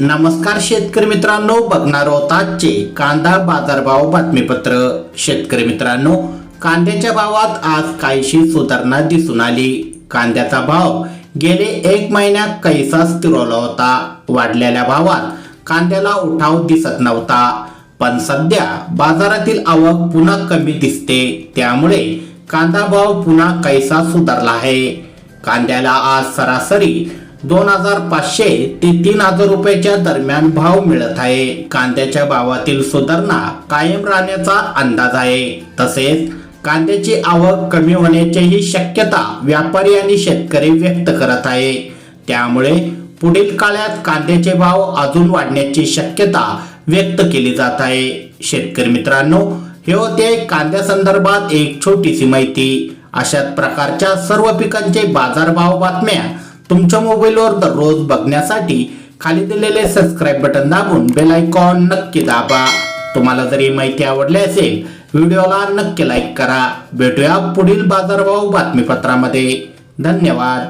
नमस्कार शेतकरी मित्रांनो बघणार आहोत आजचे कांदा बाजारभाव बातमीपत्र. शेतकरी मित्रांनो कांद्याच्या भावात आज काहीशी सुधारणा दिसून आली. कांद्याचा भाव गेले एक महिन्यात कैसा स्थिरवला होता? वाढलेल्या भावात कांद्याला उठाव दिसत नव्हता. पण सध्या बाजारातील आवक पुन्हा कमी दिसते. त्यामुळे कांदा भाव पुन्हा कैसा सुधारला आहे? कांद्याला आज सरासरी दोन हजार पाचशे ते तीन हजार रुपयाच्या दरम्यान भाव मिळत आहे. कांद्याच्या भावातील सुधारणा कायम राहण्याचा अंदाज आहे. तसेच कांद्याची आवक कमी होण्याचीही शक्यता व्यापारी आणि शेतकरी व्यक्त करत आहे. त्यामुळे पुढील काळात कांद्याचे भाव अजून वाढण्याची शक्यता व्यक्त केली जात आहे. शेतकरी मित्रांनो हे होते कांद्या संदर्भात एक छोटीशी माहिती. अशाच प्रकारच्या सर्व पिकांचे बाजारभाव बातम्या तुमच्या मोबाईलवर दररोज बघण्यासाठी खाली दिलेले सबस्क्राईब बटन दाबून बेल आयकॉन नक्की दाबा. तुम्हाला जर ही माहिती आवडली असेल व्हिडिओला नक्की लाईक करा. भेटूया पुढील बाजारभाव बातमीपत्रामध्ये. धन्यवाद.